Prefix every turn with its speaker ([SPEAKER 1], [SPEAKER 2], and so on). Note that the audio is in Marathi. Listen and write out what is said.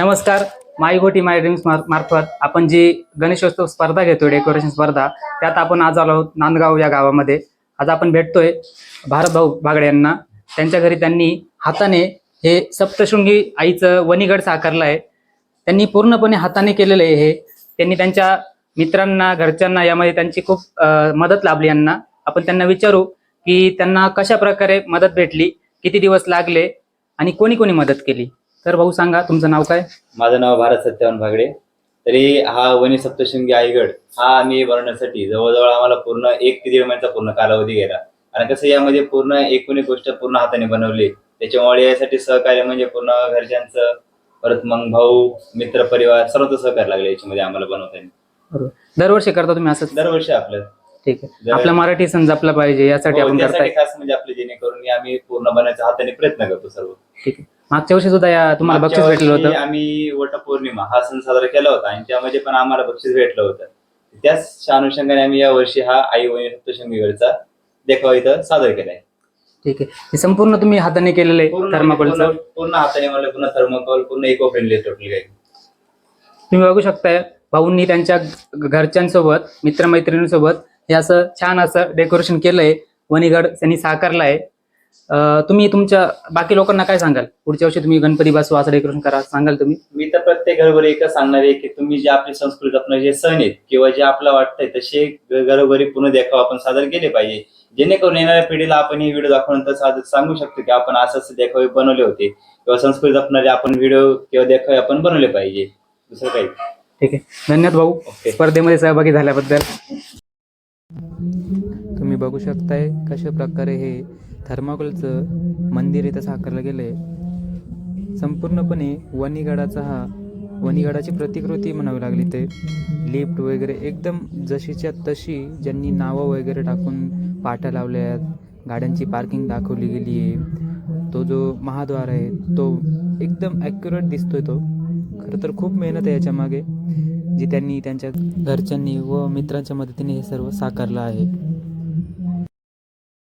[SPEAKER 1] नमस्कार. माय गोटी माय ड्रीम्स मार्फत आपण जी गणेशोत्सव स्पर्धा घेतोय डेकोरेशन स्पर्धा त्यात आपण आज आलो आहोत नांदगाव या गावामध्ये. आज आपण भेटतोय भारतभाऊ बागडे यांना. त्यांच्या घरी त्यांनी हाताने हे सप्तशृंगी आईचं वणीगड साकारलं आहे त्यांनी पूर्णपणे हाताने केलेलं आहे हे. त्यांनी त्यांच्या मित्रांना घरच्यांना यामध्ये त्यांची खूप मदत लाभली यांना. आपण त्यांना विचारू की त्यांना कशा प्रकारे मदत भेटली किती दिवस लागले आणि कोणी कोणी मदत केली? तर भाऊ सांगा तुमचं नाव काय?
[SPEAKER 2] माझं नाव भारत सत्यवान भागडे. तरी हा वनी सप्तशृंगी आईगड हा आम्ही बनवण्यासाठी जवळजवळ आम्हाला पूर्ण एक ते दीड महिन्याचा पूर्ण कालावधी गेला. आणि कसं यामध्ये पूर्ण एकूण एक गोष्ट पूर्ण हाताने बनवली. त्याच्यामुळे यासाठी सहकार्य म्हणजे पूर्ण घरच्यांचं परत मग भाऊ मित्र परिवार सर्वच सहकार्य लागले याच्यामध्ये आम्हाला बनवताना.
[SPEAKER 1] दरवर्षी करता तुम्ही असंच?
[SPEAKER 2] दरवर्षी आपलं.
[SPEAKER 1] ठीक आहे. आपला मराठी सण जपला पाहिजे यासाठी
[SPEAKER 2] हो,
[SPEAKER 1] आपण
[SPEAKER 2] खास म्हणजे आपले जेणेकरून आम्ही पूर्ण बनायचा हाताने प्रयत्न करतो सर्व.
[SPEAKER 1] ठीक आहे. मागच्या वर्षी सुद्धा या तुम्हाला बक्षीस भेटलं होतं.
[SPEAKER 2] आम्ही वटपौर्णिमा हा सण साजरा केला होता आणि त्यामध्ये पण आम्हाला बक्षीस भेटलं होतं. त्याच अनुषंगाने आम्ही या वर्षी हा आई वणी सप्तशृंगीगडचा देखावा इथं सादर केलाय
[SPEAKER 1] ठीक आहे. हे संपूर्ण तुम्ही हाताने केलेलं आहे
[SPEAKER 2] पूर्ण
[SPEAKER 1] थर्माकोलचं.
[SPEAKER 2] पूर्ण- हाताने मला पूर्ण थर्मोकॉल पूर्ण इको फ्रेंडली टोटल काही.
[SPEAKER 1] तुम्ही बघू शकताय भाऊंनी त्यांच्या घरच्यांसोबत मित्रमैत्रिणींसोबत हे असं छान असं डेकोरेशन केलंय. वणीगड त्यांनी साकारलं आहे अं, तुम्ही तुमच्या बाकी लोकांना काय सांगाल? पुढच्या वर्षी तुम्ही गणपती बसवा असं डेकोरेशन करा सांगाल तुम्ही?
[SPEAKER 2] मी तर प्रत्येक घरोघरी एकच सांगणार आहे की तुम्ही जे आपली संस्कृती आपलं जे सण आहेत किंवा जे आपलं वाटतंय तसे घरोघरी पूर्ण देखावा आपण सादर केले पाहिजे. जेणेकरून येणाऱ्या पिढीला आपण ही व्हिडिओ दाखवल्यानंतर सादर सांगू शकतो की आपण असं असं देखावे बनवले होते. किंवा संस्कृती जपणारे आपण व्हिडिओ किंवा देखावे आपण बनवले पाहिजे. दुसरं काही?
[SPEAKER 1] ठीक आहे. धन्यवाद भाऊ. स्पर्धेमध्ये सहभागी झाल्याबद्दल. तुम्ही बघू शकताय कशा प्रकारे हे थर्माकोलचं मंदिर इथं साकारलं गेलं आहे संपूर्णपणे वणीगडाचा हा वणीगडाची प्रतिकृती म्हणावी लागली ते लिफ्ट वगैरे एकदम जशीच्या तशी ज्यांनी नावं वगैरे टाकून पाट्या लावल्या आहेत गाड्यांची पार्किंग दाखवली गेली आहे तो जो महाद्वार आहे तो एकदम ॲक्युरेट दिसतोय तो. खरं तर खूप मेहनत आहे याच्यामागे जी त्यांनी त्यांच्या घरच्यांनी व मित्रांच्या मदतीने हे सर्व साकारलं आहे.